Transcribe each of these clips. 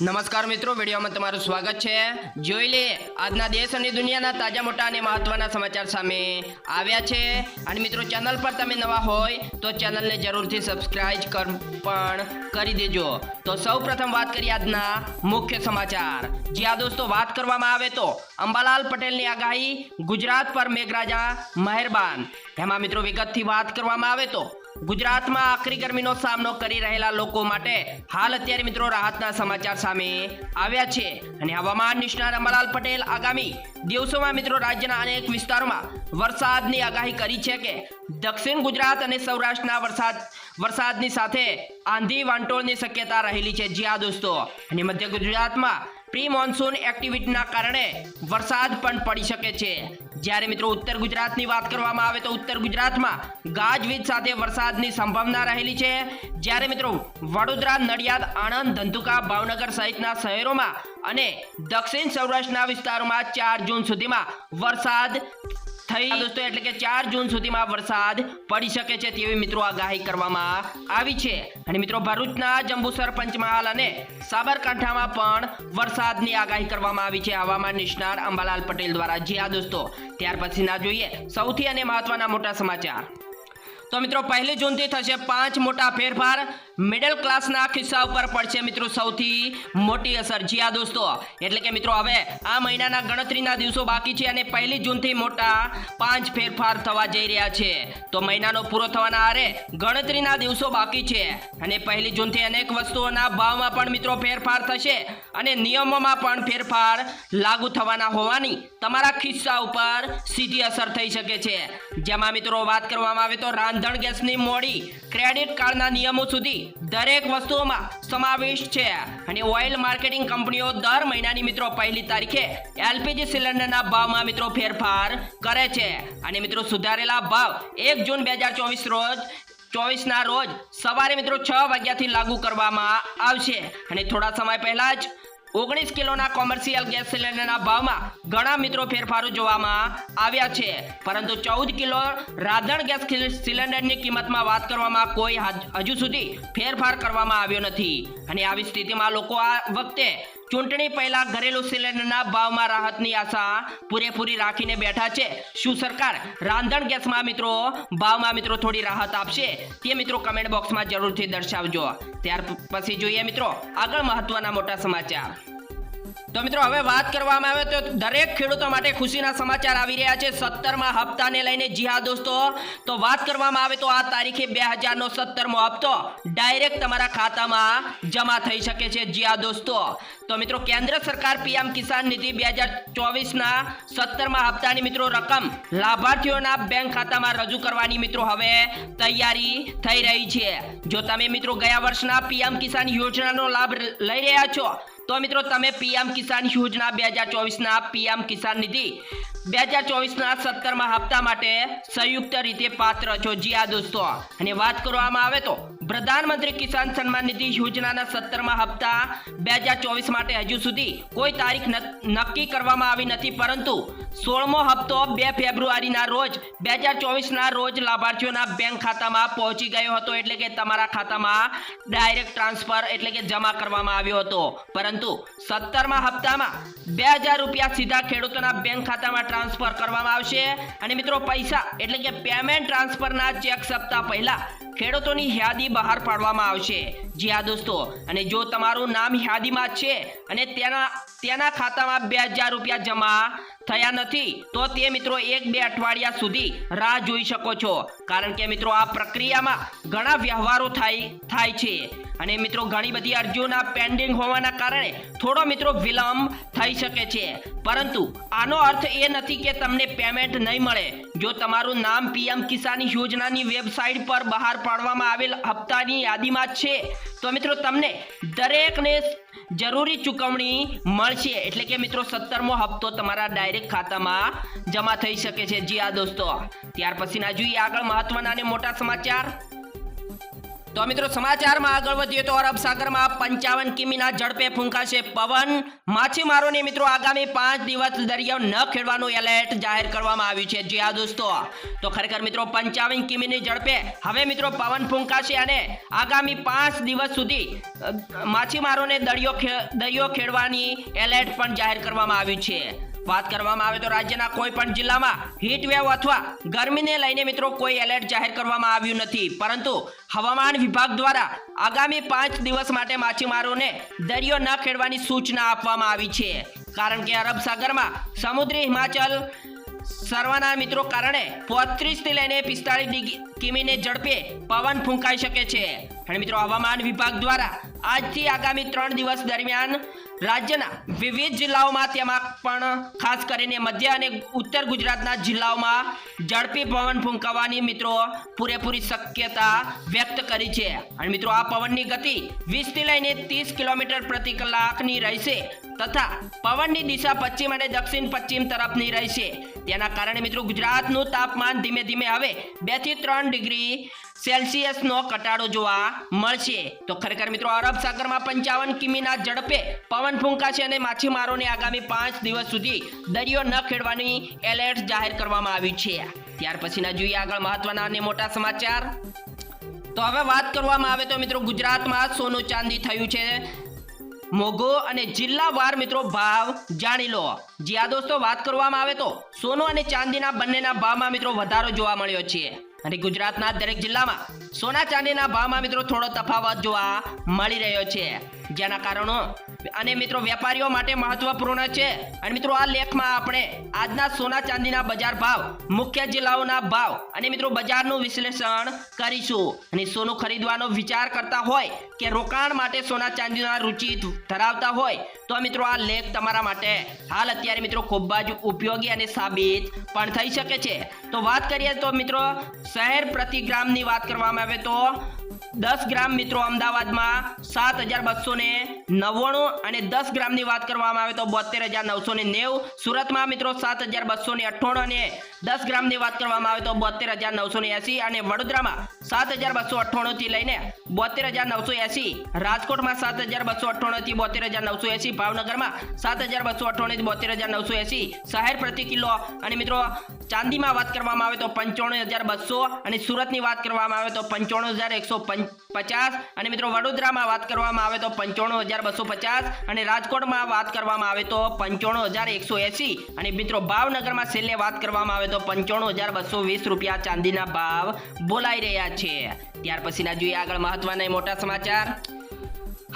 નમસ્કાર મિત્રો, વિડીયોમાં તમારું સ્વાગત છે. જોઈ લે, આજના દેશ અને દુનિયાના તાજા, મોટા અને મહત્વના સમાચાર સામે આવ્યા છે. અને મિત્રો, ચેનલ પર તમે નવા હોય, તો ચેનલને જરૂરથી સબસ્ક્રાઇબ કર, પણ કરી દેજો. તો સૌ પ્રથમ વાત કરીએ આજના મુખ્ય સમાચાર. જ્યાં દોસ્તો, વાત કરવામાં આવે તો અંબાલાલ પટેલની આગાહી ગુજરાત પર મેઘરાજા મહેરબાન. એમાં મિત્રો વિગતથી વાત કરવામાં આવે તો ગુજરાતમાં આકરી ગરમીનો સામનો કરી રહેલા લોકો માટે હાલ અત્યારે મિત્રો રાહતના સમાચાર સામે આવ્યા છે. અને હવામાન નિષ્ણાત અંબાલાલ પટેલ આગામી દિવસોમાં મિત્રો રાજ્યના અનેક વિસ્તારોમાં વરસાદની આગાહી કરી છે કે દક્ષિણ ગુજરાત અને સૌરાષ્ટ્રના વરસાદ, વરસાદની સાથે આંધી વાંટોળની શક્યતા રહેલી છે. જ્યાં દોસ્તો. અને મધ્ય ગુજરાતમાં પ્રી મોન્સૂન એક્ટિવિટીના કારણે વરસાદ પણ પડી શકે છે. જ્યારે મિત્રો ઉત્તર ગુજરાતની વાત કરવામાં આવે તો ઉત્તર ગુજરાતમાં ગાજવીજ સાથે વરસાદની સંભાવના રહેલી છે. જ્યારે મિત્રો વડોદરા, નડિયાદ, આણંદ, ધંધુકા, ભાવનગર સહિતના શહેરોમાં અને દક્ષિણ સૌરાષ્ટ્રના વિસ્તારોમાં ચાર જૂન સુધીમાં વરસાદ થઈ દોસ્તો, એટલે કે ચાર જૂન સુધીમાં વરસાદ પડી શકે છે તેવી મિત્રો આગાહી કરવામાં આવી છે. અને મિત્રો, ભરૂચના જંબુસર પંચમહાલ અને સાબરકાંઠામાં પણ વરસાદની આગાહી કરવામાં આવી છે. હવામાન નિષ્ણાત અંબાલાલ પટેલ દ્વારા. જી આ દોસ્તો, ત્યાર પછી ના જોઈએ. સૌથી અને મહત્વના મોટા સમાચાર. તો મિત્રો, પહેલી જૂનથી થશે પાંચ મોટા ફેરફાર. મિડલ ક્લાસના ખિસ્સા ઉપર પડશે મિત્રો સૌથી મોટી અસર. જી આ દોસ્તો, એટલે કે મિત્રો, હવે આ મહિનાના ગણતરીના દિવસો બાકી છે અને પહેલી જૂનથી મોટા પાંચ ફેરફાર થવા જઈ રહ્યા છે. તો મહિનાનો પૂરો થવાના આરે ગણતરીના દિવસો બાકી છે અને પહેલી જૂનથી અનેક વસ્તુઓના ભાવમાં પણ મિત્રો ફેરફાર થશે અને નિયમોમાં પણ ફેરફાર લાગુ થવાના હોવાની તમારા ખિસ્સા ઉપર સીધી અસર થઈ શકે છે. જેમાં મિત્રો વાત કરવામાં આવે તો રાંધણ ગેસની મોડી ક્રેડિટ કાર્ડના નિયમો સુધી દરેક વસ્તુઓમાં સમાવિષ્ટ છે. અને ઓઇલ માર્કેટિંગ કંપનીઓ દર મહિનાની મિત્રો પહેલી તારીખે એલપીજી સિલિન્ડરના ભાવમાં મિત્રો ફેરફાર કરે છે. અને મિત્રો સુધારેલા ભાવ એક જૂન બે હજાર ચોવીસ રોજ, ચોવીસના રોજ સવારે મિત્રો છ વાગ્યાથી લાગુ કરવામાં આવશે. અને થોડા સમય પહેલાં જ ઓગણીસ કિલોના કોમર્શિયલ ગેસ સિલિન્ડરના ભાવમાં ઘણા મિત્રો ફેરફારો જોવામાં આવ્યા છે. પરંતુ ચૌદ કિલો રાધણ ગેસ સિલિન્ડરની કિંમતમાં વાત કરવામાં કોઈ હજુ સુધી ફેરફાર કરવામાં આવ્યો નથી. અને આવી સ્થિતિમાં લોકો આ વખતે ચૂંટણી પહેલા ઘરેલું સિલિન્ડરના ભાવમાં રાહતની આશા પૂરેપૂરી રાખીને બેઠા છે. શું સરકાર રાંધણ ગેસમાં મિત્રો ભાવમાં મિત્રો થોડી રાહત આપશે તે મિત્રો કમેન્ટ બોક્સમાં જરૂરથી દર્શાવજો. ત્યાર પછી જોઈએ મિત્રો આગળ મહત્વના મોટા સમાચાર. તો મિત્રો, હવે વાત કરવામાં આવે તો દરેક ખેડૂતો માટે ખુશીના સમાચાર આવી રહ્યા છે. સત્તરમાં હપ્તાને લઈને જી હા દોસ્તો, તો વાત કરવામાં આવે તો આ તારીખે બે હજારનો સત્તરમો હપ્તો ડાયરેક્ટ તમારા ખાતામાં જમા થઈ શકે છે જી હા દોસ્તો. તો મિત્રો, કેન્દ્ર સરકાર પીએમ કિસાન નિધિ બે હજાર ચોવીસના સત્તરમાં હપ્તાની મિત્રો રકમ લાભાર્થીઓના બેંક ખાતામાં રજૂ કરવાની મિત્રો હવે તૈયારી થઈ રહી છે. જો તમે મિત્રો ગયા વર્ષના પીએમ કિસાન યોજનાનો લાભ લઈ રહ્યા છો તો મિત્રો તમે પીએમ કિસાન યોજના બે હજાર ચોવીસના પીએમ કિસાન નિધિ બે હજાર ચોવીસના સત્તરમાં હપ્તા માટે સંયુક્ત રીતે પાત્ર છો. જી આ દોસ્તો. અને વાત કરવામાં આવે તો પ્રધાનમંત્રી કિસાન સન્માન નિધિ યોજનાના સત્તરમાં હપ્તા બે હજાર ચોવીસ માટે હજુ સુધી કોઈ તારીખ નક્કી કરવામાં આવી નથી, પરંતુ સોળમો હપ્તો બે ફેબ્રુઆરીના રોજ, બે હજાર ચોવીસના રોજ લાભાર્થીઓના બેંક ખાતામાં પહોંચી ગયો હતો, એટલે કે તમારા ખાતામાં ડાયરેક્ટ ટ્રાન્સફર એટલે કે જમા કરવામાં આવ્યો હતો. પરંતુ સત્તરમાં હપ્તામાં બે હજાર રૂપિયા સીધા ખેડૂતોના બેંક ખાતામાં ટ્રાન્સફર કરવામાં આવશે. અને મિત્રો, પૈસા એટલે કે પેમેન્ટ ટ્રાન્સફરના ચેક સપ્તાહ પહેલા ખેડૂતોની યાદી બહાર પાડવામાં આવશે. જી હા દોસ્તો, અને જો તમારું નામ યાદીમાં છે, અને તેના તેના ખાતામાં બે હજાર રૂપિયા જમા થયા નથી, તો તે મિત્રો એક બે અઠવાડિયા સુધી રાહ જોઈ શકો છો. કારણ કે મિત્રો આ પ્રક્રિયામાં ઘણા વ્યવહારો થાય થાય છે. અને મિત્રો ઘણી બધી અરજીઓના પેન્ડિંગ હોવાના કારણે થોડો મિત્રો વિલંબ થઈ શકે છે. પરંતુ આનો અર્થ એ નથી કે તમને પેમેન્ટ નહીં મળે. જો તમારું નામ પીએમ કિસાન યોજનાની વેબસાઇટ પર બહાર પાડવામાં આવેલ હપ્તાની યાદીમાં છે, તો મિત્રો તમને દરેકને જરૂરી ચૂકવણી મળશે. એટલે કે મિત્રો, સત્તરમો હપ્તો તમારા ડાયરેક્ટ ખાતામાં જમા થઈ શકે છે. જી આ દોસ્તો. ત્યાર પછીના જોઈએ આગળ મહત્વના અને મોટા સમાચાર. તો મિત્રો સમાચારમાં આગળ વધીએ તો અરબ સાગરમાં પંચાવન કિમીના ઝડપે ફૂંકાશે પવન. માછીમારોને મિત્રો આગામી પાંચ દિવસ દરિયો ન ખેડવાનું એલર્ટ જાહેર કરવામાં આવ્યું છે. જી હા દોસ્તો. તો ખરેખર મિત્રો પંચાવન કિમીની ઝડપે હવે મિત્રો પવન ફૂંકાશે અને આગામી પાંચ દિવસ સુધી માછીમારોને દરિયો દરિયો ખેડવાની એલર્ટ પણ જાહેર કરવામાં આવ્યું છે. વાત કરવામાં આવે તો રાજ્યના કોઈ પણ જિલ્લામાં હીટ વેવ અથવા ગરમીને લઈને મિત્રો કોઈ એલર્ટ જાહેર કરવામાં આવ્યું નથી. પરંતુ હવામાન વિભાગ દ્વારા આગામી પાંચ દિવસ માટે માછીમારોને દરિયો ન ખેડવાની સૂચના આપવામાં આવી છે. કારણ કે અરબ સાગરમાં સમુદ્રી હિમાચલ સર્વાના મિત્રો કારણે પોત્રીસથી લઈને પિસ્તાળીસ કિમીને ઝડપે પવન ફૂંકાઈ શકે છે. અને મિત્રો હવામાન વિભાગ દ્વારા આજથી આગામી ત્રણ દિવસ દરમિયાન રાજ્યના વિવિધ જિલ્લાઓમાં તેમાં પણ ખાસ કરીને મધ્ય અને ઉત્તર ગુજરાતના જિલ્લાઓમાં ઝડપી પવન ફૂંકાવાની મિત્રો પૂરેપૂરી શક્યતા વ્યક્ત કરી છે. અને મિત્રો આ પવનની ગતિ વીસથી લઈને ત્રીસ કિલોમીટર પ્રતિ કલાકની રહેશે તથા પવનની દિશા પશ્ચિમ અને દક્ષિણ પશ્ચિમ તરફની રહેશે. તેના કારણે મિત્રો ગુજરાતનું તાપમાન ધીમે ધીમે હવે બેથી ત્રણ ડિગ્રી સેલ્સિયસનો ઘટાડો જોવા મળશે. તો ખરેખર મિત્રો અરબ સાગરમાં પંચાવન કિમીના ઝડપે પવન ફૂંકાશે અને માછીમારોને આગામી પાંચ દિવસ સુધી દરિયો ન ખેડવાની એલર્ટ જાહેર કરવામાં આવી છે. ત્યાર પછીના જોઈએ આગળ મહત્વના અને મોટા સમાચાર. તો હવે વાત કરવામાં આવે તો મિત્રો ગુજરાતમાં સોનું ચાંદી થયું છે. મોઘો અને જિલ્લાવાર મિત્રો ભાવ જાણી લો. જી આ દોસ્તો, વાત કરવામાં આવે તો સોનું અને ચાંદીના બંનેના ભાવમાં મિત્રો વધારો જોવા મળ્યો છે. અને ગુજરાતના દરેક જિલ્લામાં સોના ચાંદીના ભાવમાં મિત્રો થોડો તફાવત જોવા મળી રહ્યો છે. જેના કારણો અને મિત્રો, વેપારીઓ માટે મહત્વપૂર્ણ છે. અને મિત્રો, આ લેખમાં આપણે આજના સોના ચાંદીના બજાર ભાવ, મુખ્ય જિલ્લાઓના ભાવ અને મિત્રો, બજારનું વિશ્લેષણ કરીશું. અને સોનું ખરીદવાનો વિચાર કરતા હોય કે રોકાણ માટે સોના ચાંદીના રુચિ ધરાવતા હોય, તો મિત્રો, આ લેખ તમારા માટે હાલ અત્યારે મિત્રો, ખૂબ જ ઉપયોગી અને સાબિત પણ થઈ શકે છે. તો વાત કરીએ તો મિત્રો, શહેર પ્રતિ ગ્રામની વાત કરવામાં આવે તો દસ ગ્રામ મિત્રો અમદાવાદમાં સાત હજાર બસો ને નવ્વાણું અને દસ ગ્રામની વાત કરવામાં આવે તો બોતેર હજાર નવસો ને નેવું. સુરતમાં મિત્રો સાત હજાર બસો ને અઠ્ઠાણું અને દસ ગ્રામની વાત કરવામાં આવે તો બોતેર હજાર નવસો ને એસી અને વડોદરામાં સાત હજાર બસો અઠ્ઠાણુંથી લઈને બોતેર હજાર નવસો એસી. રાજકોટમાં સાત હજાર બસો અઠ્ઠાણુંથી બોતેર હજાર નવસો એસી. ભાવનગરમાં સાત હજાર બસો અઠ્ઠાણુંથી બોતેર હજાર નવસો એસી. શહેર પ્રતિ કિલો અને મિત્રો ચાંદીમાં વાત કરવામાં આવે તો પંચાણું હજાર બસો અને સુરતની વાત કરવામાં આવે તો પંચાણું હજાર એકસો પચાસ. અને મિત્રો વડોદરામાં વાત કરવામાં આવે તો પંચાણું હજાર બસો પચાસ અને રાજકોટમાં વાત કરવામાં આવે તો પંચાણું હજાર એકસો એસી. અને મિત્રો ભાવનગરમાં છેલ્લે વાત કરવામાં આવે તો પંચાણું હજાર બસો વીસ રૂપિયા ચાંદીના ભાવ બોલાઈ રહ્યા છે. ત્યાર પછીના જોઈએ આગળ મહત્વના મોટા સમાચાર.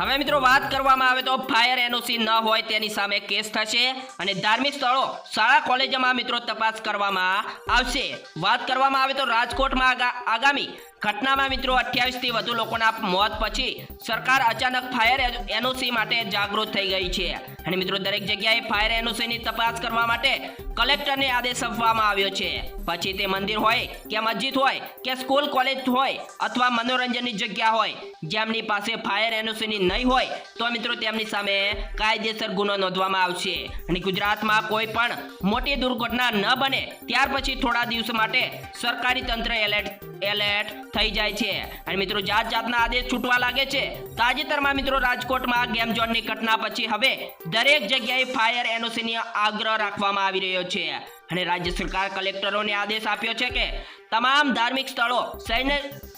હવે મિત્રો વાત કરવામાં આવે તો ફાયર એનઓસી ન હોય તેની સામે કેસ થશે અને ધાર્મિક સ્થળો, શાળા, કોલેજોમાં મિત્રો તપાસ કરવામાં આવશે. વાત કરવામાં આવે તો રાજકોટમાં આગામી ઘટનામાં મિત્રો 28 થી વધુ લોકોના મોત પછી સરકાર અચાનક ફાયર એનઓસી માટે જાગૃત થઈ ગઈ છે. અને મિત્રો દરેક જગ્યાએ ફાયર એનઓસીની તપાસ કરવા માટે કલેક્ટરને આદેશ આપવામાં આવ્યો છે. પછી તે મંદિર હોય કે મસ્જિદ હોય કે સ્કૂલ, કોલેજ હોય અથવા મનોરંજનની જગ્યા હોય, જેમની પાસે ફાયર એનઓસીની નહીં હોય, તો મિત્રો તેમની સામે કાયદેસર ગુનો નોંધવામાં આવશે. અને ગુજરાતમાં કોઈ પણ મોટી દુર્ઘટના ન બને, ત્યાર પછી થોડા દિવસ માટે સરકારી તંત્ર એલર્ટ એલર્ટ થઈ જાય છે. અને મિત્રો જાત જાતના આદેશ છૂટવા લાગે છે. તાજેતરમાં મિત્રો, રાજકોટમાં ગેમ ઝોનની ઘટના પછી હવે દરેક જગ્યાએ ફાયર એનઓસીની આગ્રહ રાખવામાં આવી રહ્યો છે. અને રાજ્ય સરકાર કલેક્ટરોને આદેશ આપ્યો છે કે તમામ ધાર્મિક સ્થળો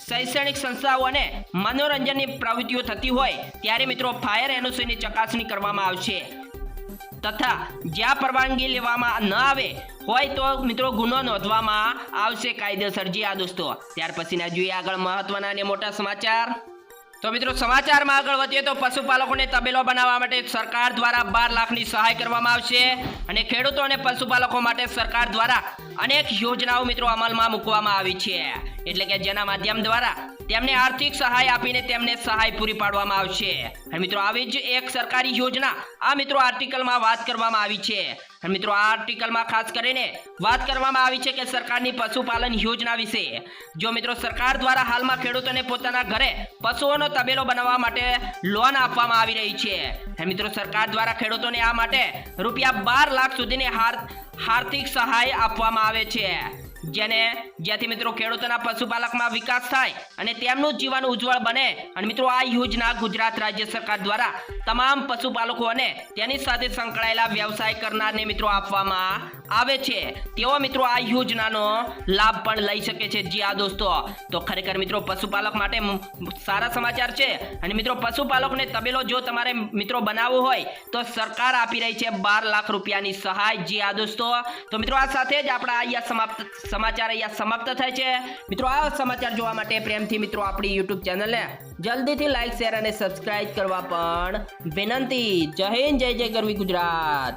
શૈક્ષણિક સંસ્થાઓ અને મનોરંજનની પ્રવૃત્તિઓ થતી હોય, ત્યારે મિત્રો, ફાયર એનઓસીની ચકાસણી કરવામાં આવશે. તથા જ્યાં પરવાનગી લેવામાં ન આવે હોય તો મિત્રો ગુનો નોંધવામાં આવશે કાયદેસર. જી આ દોસ્તો. ત્યાર પછીના જોઈએ આગળ મહત્વના અને મોટા સમાચાર. તો મિત્રો સમાચારમાં આગળ વધીએ તો પશુપાલકોને તબેલો બનાવવા માટે સરકાર દ્વારા બાર લાખની સહાય કરવામાં આવશે અને ખેડૂતો અને પશુપાલકો માટે સરકાર દ્વારા અનેક યોજનાઓ મિત્રો અમલમાં મૂકવામાં આવી છે. એટલે કે જેના માધ્યમ દ્વારા તેમને આર્થિક સહાય આપીને તેમને સહાય પૂરી પાડવામાં આવશે. અને મિત્રો આવી જ એક સરકારી યોજના આ મિત્રો આર્ટિકલમાં વાત કરવામાં આવી છે. અને મિત્રો આ આર્ટિકલમાં ખાસ કરીને વાત કરવામાં આવી છે કે સરકારની પશુપાલન યોજના વિશે. જો મિત્રો સરકાર દ્વારા હાલમાં ખેડૂતોને પોતાના ઘરે પશુઓનો તબેલો બનાવવા માટે લોન આપવામાં આવી રહી છે. મિત્રો સરકાર દ્વારા ખેડૂતોને આ માટે રૂપિયા બાર લાખ સુધીની હાર આર્થિક સહાય આપવામાં આવે છે. જેને જેથી મિત્રો ખેડૂતોના પશુપાલકમાં વિકાસ થાય અને તેમનું જીવન ઉજ્જવળ બને. અને મિત્રો આ યોજના ગુજરાત રાજ્ય સરકાર દ્વારા તમામ પશુપાલકો અને તેની સાથે સંકળાયેલા વ્યવસાય કરનારને મિત્રો આપવામાં આવે છે. તેઓ મિત્રો આ યોજનાનો લાભ પણ લઈ શકે છે. જી આ દોસ્તો. તો ખરેખર મિત્રો પશુપાલક માટે સારા સમાચાર છે. અને મિત્રો પશુપાલકને તબેલો જો તમારે મિત્રો બનાવવો હોય, તો સરકાર આપી રહી છે બાર લાખ રૂપિયાની સહાય. જી આ દોસ્તો. તો મિત્રો આ સાથે જ આપણા અહીંયા સમાપ્ત સમાચાર અહીંયા સમાપ્ત થાય છે. મિત્રો, આ સમાચાર જોવા માટે પ્રેમથી મિત્રો આપણી યુટ્યુબ ચેનલને જલ્દીથી લાઈક શેર અને સબસ્ક્રાઇબ કરવા પણ વિનંતી. જય હિન્દ, જય જય ગરવી ગુજરાત.